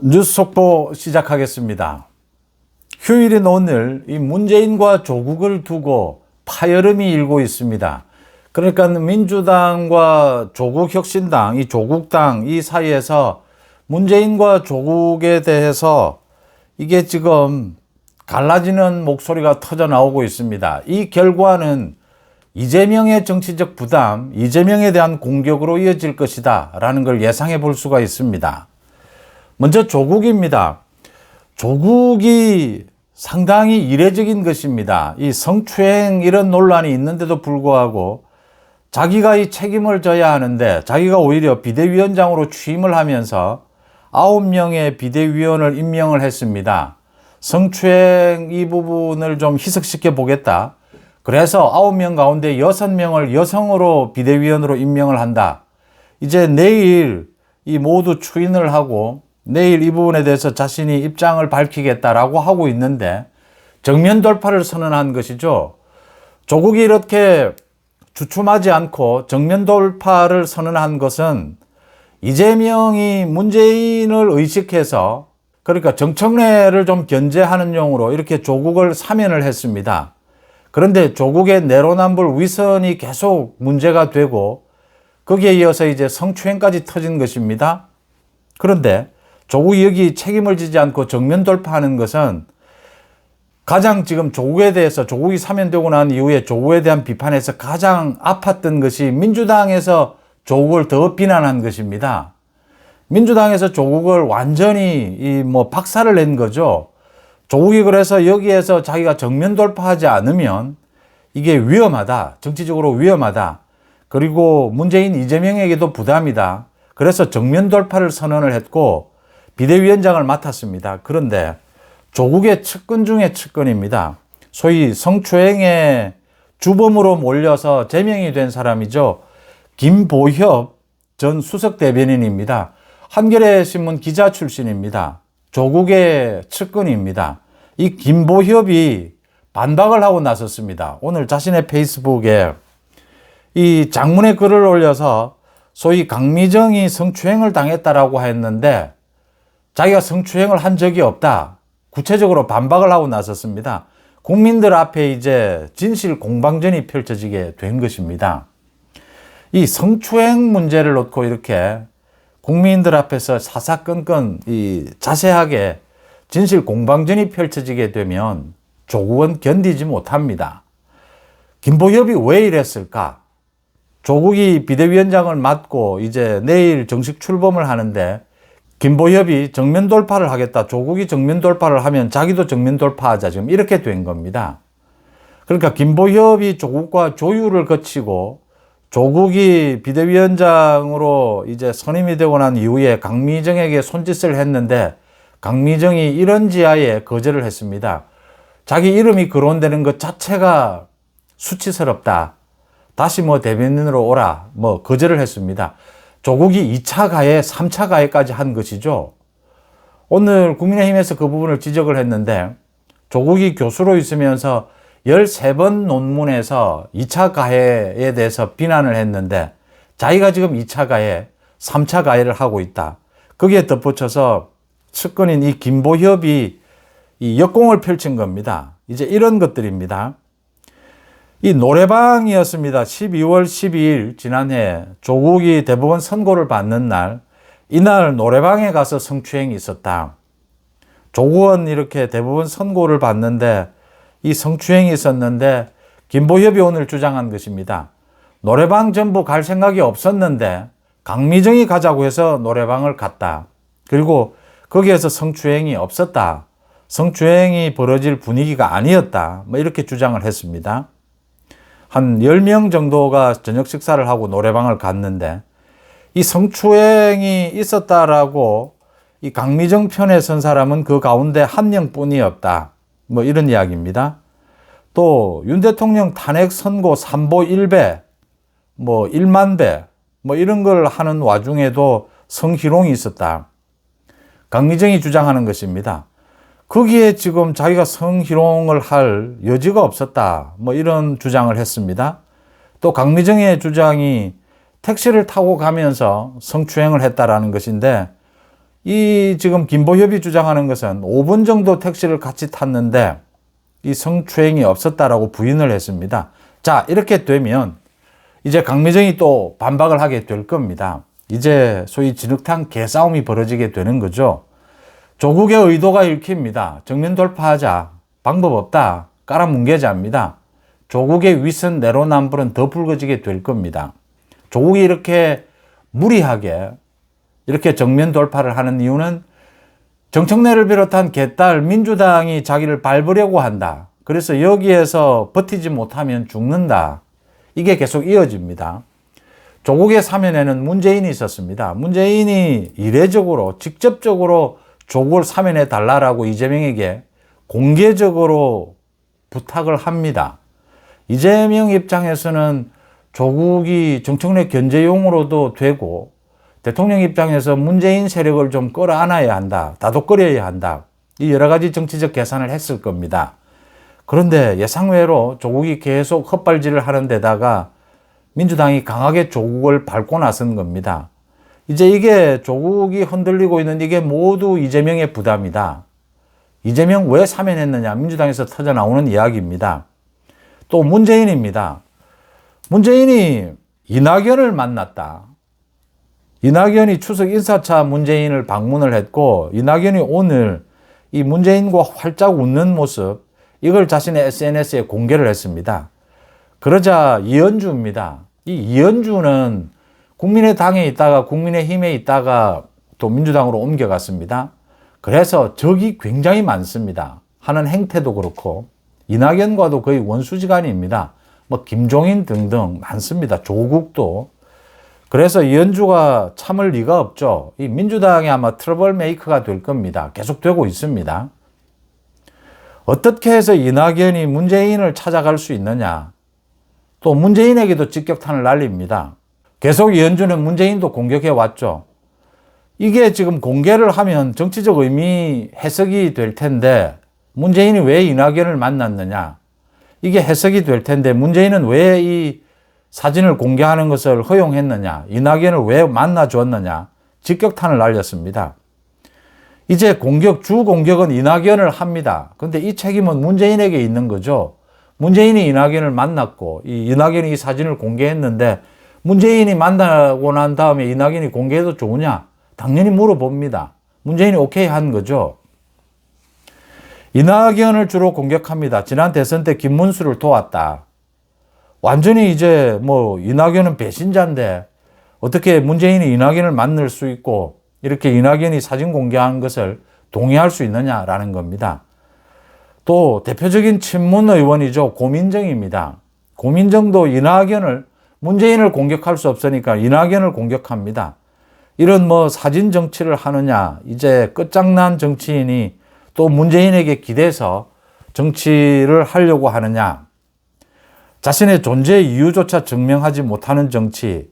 뉴스 속보 시작하겠습니다. 휴일인 오늘 이 문재인과 조국을 두고 파열음이 일고 있습니다. 그러니까 민주당과 조국혁신당, 이 조국당 이 사이에서 문재인과 조국에 대해서 이게 지금 갈라지는 목소리가 터져 나오고 있습니다. 이 결과는 이재명의 정치적 부담, 이재명에 대한 공격으로 이어질 것이다. 라는 걸 예상해 볼 수가 있습니다. 먼저 조국입니다. 조국이 상당히 이례적인 것입니다. 이 성추행 이런 논란이 있는데도 불구하고 자기가 이 책임을 져야 하는데 자기가 오히려 비대위원장으로 취임을 하면서 아홉 명의 비대위원을 임명을 했습니다. 성추행 이 부분을 좀 희석시켜 보겠다. 그래서 아홉 명 가운데 여섯 명을 여성으로 비대위원으로 임명을 한다. 이제 내일 이 모두 추인을 하고 내일 이 부분에 대해서 자신이 입장을 밝히겠다라고 하고 있는데 정면 돌파를 선언한 것이죠. 조국이 이렇게 주춤하지 않고 정면 돌파를 선언한 것은 이재명이 문재인을 의식해서 그러니까 정청래를 좀 견제하는 용으로 이렇게 조국을 사면을 했습니다. 그런데 조국의 내로남불 위선이 계속 문제가 되고 거기에 이어서 이제 성추행까지 터진 것입니다. 그런데 조국이 여기 책임을 지지 않고 정면 돌파하는 것은 가장 지금 조국에 대해서 조국이 사면되고 난 이후에 조국에 대한 비판에서 가장 아팠던 것이 민주당에서 조국을 더 비난한 것입니다. 민주당에서 조국을 완전히 이 뭐 박살을 낸 거죠. 조국이 그래서 여기에서 자기가 정면 돌파하지 않으면 이게 위험하다. 정치적으로 위험하다. 그리고 문재인 이재명에게도 부담이다. 그래서 정면 돌파를 선언을 했고 비대위원장을 맡았습니다. 그런데 조국의 측근 중의 측근입니다. 소위 성추행의 주범으로 몰려서 제명이 된 사람이죠. 김보협 전 수석 대변인입니다. 한겨레 신문 기자 출신입니다. 조국의 측근입니다. 이 김보협이 반박을 하고 나섰습니다. 오늘 자신의 페이스북에 이 장문의 글을 올려서 소위 강미정이 성추행을 당했다라고 했는데 자기가 성추행을 한 적이 없다. 구체적으로 반박을 하고 나섰습니다. 국민들 앞에 이제 진실 공방전이 펼쳐지게 된 것입니다. 이 성추행 문제를 놓고 이렇게 국민들 앞에서 사사건건 이 자세하게 진실 공방전이 펼쳐지게 되면 조국은 견디지 못합니다. 김보협이 왜 이랬을까? 조국이 비대위원장을 맡고 이제 내일 정식 출범을 하는데 김보협이 정면 돌파를 하겠다. 조국이 정면 돌파를 하면 자기도 정면 돌파하자. 지금 이렇게 된 겁니다. 그러니까 김보협이 조국과 조율을 거치고 조국이 비대위원장으로 이제 선임이 되고 난 이후에 강미정에게 손짓을 했는데 강미정이 이런 지하에 거절을 했습니다. 자기 이름이 거론되는 것 자체가 수치스럽다. 다시 뭐 대변인으로 오라. 뭐 거절을 했습니다. 조국이 2차 가해, 3차 가해까지 한 것이죠. 오늘 국민의힘에서 그 부분을 지적을 했는데 조국이 교수로 있으면서 13번 논문에서 2차 가해에 대해서 비난을 했는데 자기가 지금 2차 가해, 3차 가해를 하고 있다. 거기에 덧붙여서 측근인 이 김보협이 이 역공을 펼친 겁니다. 이제 이런 것들입니다. 이 노래방이었습니다. 12월 12일 지난해 조국이 대법원 선고를 받는 날 이날 노래방에 가서 성추행이 있었다. 조국은 이렇게 대법원 선고를 받는데 이 성추행이 있었는데 김보협이 오늘 주장한 것입니다. 노래방 전부 갈 생각이 없었는데 강미정이 가자고 해서 노래방을 갔다. 그리고 거기에서 성추행이 없었다. 성추행이 벌어질 분위기가 아니었다. 뭐 이렇게 주장을 했습니다. 한 10명 정도가 저녁 식사를 하고 노래방을 갔는데 이 성추행이 있었다라고 이 강미정 편에 선 사람은 그 가운데 한 명뿐이 없다. 뭐 이런 이야기입니다. 또 윤 대통령 탄핵 선고 3보 1배, 뭐 1만 배, 뭐 이런 걸 하는 와중에도 성희롱이 있었다. 강미정이 주장하는 것입니다. 거기에 지금 자기가 성희롱을 할 여지가 없었다. 뭐 이런 주장을 했습니다. 또 강미정의 주장이 택시를 타고 가면서 성추행을 했다라는 것인데 이 지금 김보협이 주장하는 것은 5분 정도 택시를 같이 탔는데 이 성추행이 없었다라고 부인을 했습니다. 자, 이렇게 되면 이제 강미정이 또 반박을 하게 될 겁니다. 이제 소위 진흙탕 개싸움이 벌어지게 되는 거죠. 조국의 의도가 읽힙니다. 정면 돌파하자. 방법 없다. 깔아뭉개자입니다. 조국의 위선 내로남불은 더 불거지게 될 겁니다. 조국이 이렇게 무리하게 이렇게 정면 돌파를 하는 이유는 정청래를 비롯한 개딸 민주당이 자기를 밟으려고 한다. 그래서 여기에서 버티지 못하면 죽는다. 이게 계속 이어집니다. 조국의 사면에는 문재인이 있었습니다. 문재인이 이례적으로 직접적으로 조국을 사면해 달라라고 이재명에게 공개적으로 부탁을 합니다. 이재명 입장에서는 조국이 정청래 견제용으로도 되고 대통령 입장에서 문재인 세력을 좀 끌어안아야 한다. 다독거려야 한다. 이 여러 가지 정치적 계산을 했을 겁니다. 그런데 예상외로 조국이 계속 헛발질을 하는 데다가 민주당이 강하게 조국을 밟고 나선 겁니다. 이제 이게 조국이 흔들리고 있는 이게 모두 이재명의 부담이다. 이재명 왜 사면했느냐? 민주당에서 터져 나오는 이야기입니다. 또 문재인입니다. 문재인이 이낙연을 만났다. 이낙연이 추석 인사차 문재인을 방문을 했고, 이낙연이 오늘 이 문재인과 활짝 웃는 모습, 이걸 자신의 SNS에 공개를 했습니다. 그러자 이현주입니다. 이 이현주는 국민의당에 있다가 국민의힘에 있다가 또 민주당으로 옮겨갔습니다. 그래서 적이 굉장히 많습니다. 하는 행태도 그렇고 이낙연과도 거의 원수지간입니다. 뭐 김종인 등등 많습니다. 조국도 그래서 이현주가 참을 리가 없죠. 이 민주당이 아마 트러블 메이커가 될 겁니다. 계속 되고 있습니다. 어떻게 해서 이낙연이 문재인을 찾아갈 수 있느냐? 또 문재인에게도 직격탄을 날립니다. 계속 이현주는 문재인도 공격해 왔죠. 이게 지금 공개를 하면 정치적 의미 해석이 될 텐데 문재인이 왜 이낙연을 만났느냐? 이게 해석이 될 텐데 문재인은 왜 이 사진을 공개하는 것을 허용했느냐? 이낙연을 왜 만나줬느냐? 직격탄을 날렸습니다. 이제 공격, 주 공격은 이낙연을 합니다. 근데 이 책임은 문재인에게 있는 거죠. 문재인이 이낙연을 만났고, 이 이낙연이 이 사진을 공개했는데, 문재인이 만나고 난 다음에 이낙연이 공개해도 좋으냐? 당연히 물어봅니다. 문재인이 오케이 한 거죠. 이낙연을 주로 공격합니다. 지난 대선 때 김문수를 도왔다. 완전히 이제 뭐 이낙연은 배신자인데 어떻게 문재인이 이낙연을 만날 수 있고 이렇게 이낙연이 사진 공개한 것을 동의할 수 있느냐라는 겁니다. 또 대표적인 친문 의원이죠. 고민정입니다. 고민정도 이낙연을 문재인을 공격할 수 없으니까 이낙연을 공격합니다. 이런 뭐 사진 정치를 하느냐, 이제 끝장난 정치인이 또 문재인에게 기대서 정치를 하려고 하느냐, 자신의 존재 이유조차 증명하지 못하는 정치,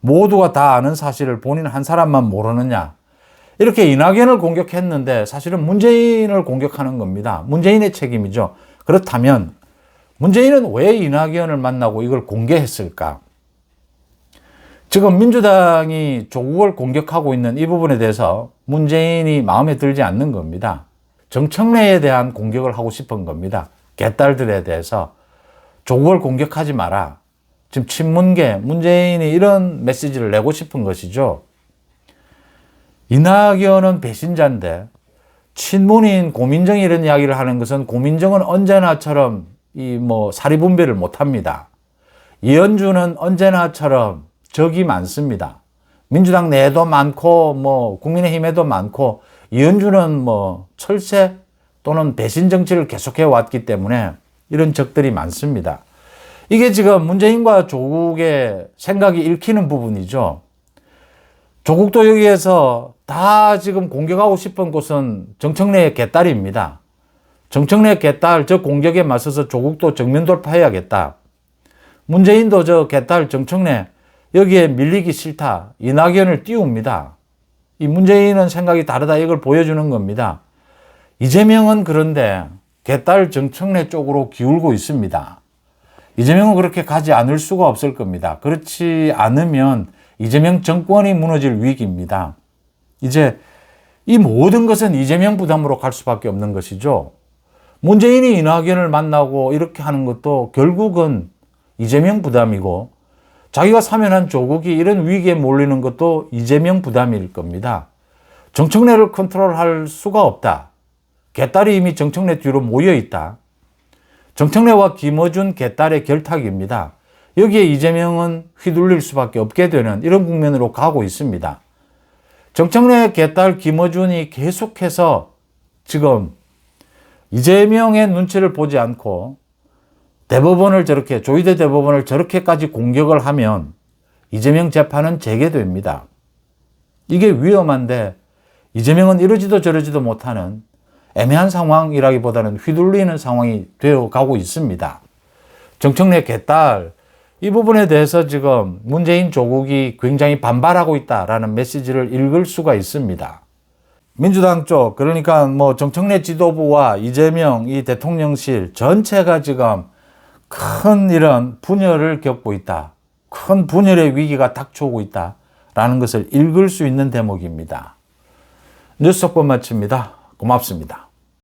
모두가 다 아는 사실을 본인 한 사람만 모르느냐, 이렇게 이낙연을 공격했는데 사실은 문재인을 공격하는 겁니다. 문재인의 책임이죠. 그렇다면 문재인은 왜 이낙연을 만나고 이걸 공개했을까? 지금 민주당이 조국을 공격하고 있는 이 부분에 대해서 문재인이 마음에 들지 않는 겁니다. 정청래에 대한 공격을 하고 싶은 겁니다. 개딸들에 대해서 조국을 공격하지 마라. 지금 친문계 문재인이 이런 메시지를 내고 싶은 것이죠. 이낙연은 배신자인데 친문인 고민정이 이런 이야기를 하는 것은 고민정은 언제나처럼 이 뭐 사리 분배를 못 합니다. 이현주는 언제나처럼 적이 많습니다. 민주당 내도 많고 뭐 국민의힘에도 많고 이현주는 뭐 철새 또는 배신 정치를 계속해 왔기 때문에 이런 적들이 많습니다. 이게 지금 문재인과 조국의 생각이 읽히는 부분이죠. 조국도 여기에서 다 지금 공격하고 싶은 곳은 정청래의 개딸입니다. 정청래 개딸 저 공격에 맞서서 조국도 정면 돌파해야겠다. 문재인도 저 개딸 정청래 여기에 밀리기 싫다. 이낙연을 띄웁니다. 이 문재인은 생각이 다르다. 이걸 보여주는 겁니다. 이재명은 그런데 개딸 정청래 쪽으로 기울고 있습니다. 이재명은 그렇게 가지 않을 수가 없을 겁니다. 그렇지 않으면 이재명 정권이 무너질 위기입니다. 이제 이 모든 것은 이재명 부담으로 갈 수밖에 없는 것이죠. 문재인이 이낙연을 만나고 이렇게 하는 것도 결국은 이재명 부담이고 자기가 사면한 조국이 이런 위기에 몰리는 것도 이재명 부담일 겁니다. 정청래를 컨트롤할 수가 없다. 개딸이 이미 정청래 뒤로 모여 있다. 정청래와 김어준 개딸의 결탁입니다. 여기에 이재명은 휘둘릴 수밖에 없게 되는 이런 국면으로 가고 있습니다. 정청래 개딸 김어준이 계속해서 지금 이재명의 눈치를 보지 않고 대법원을 저렇게 조희대 대법원을 저렇게까지 공격을 하면 이재명 재판은 재개됩니다. 이게 위험한데 이재명은 이러지도 저러지도 못하는 애매한 상황이라기보다는 휘둘리는 상황이 되어 가고 있습니다. 정청래 개딸 이 부분에 대해서 지금 문재인 조국이 굉장히 반발하고 있다라는 메시지를 읽을 수가 있습니다. 민주당 쪽 그러니까 뭐 정청래 지도부와 이재명 이 대통령실 전체가 지금 큰 이런 분열을 겪고 있다. 큰 분열의 위기가 닥쳐오고 있다 라는 것을 읽을 수 있는 대목입니다. 뉴스 속보 마칩니다. 고맙습니다.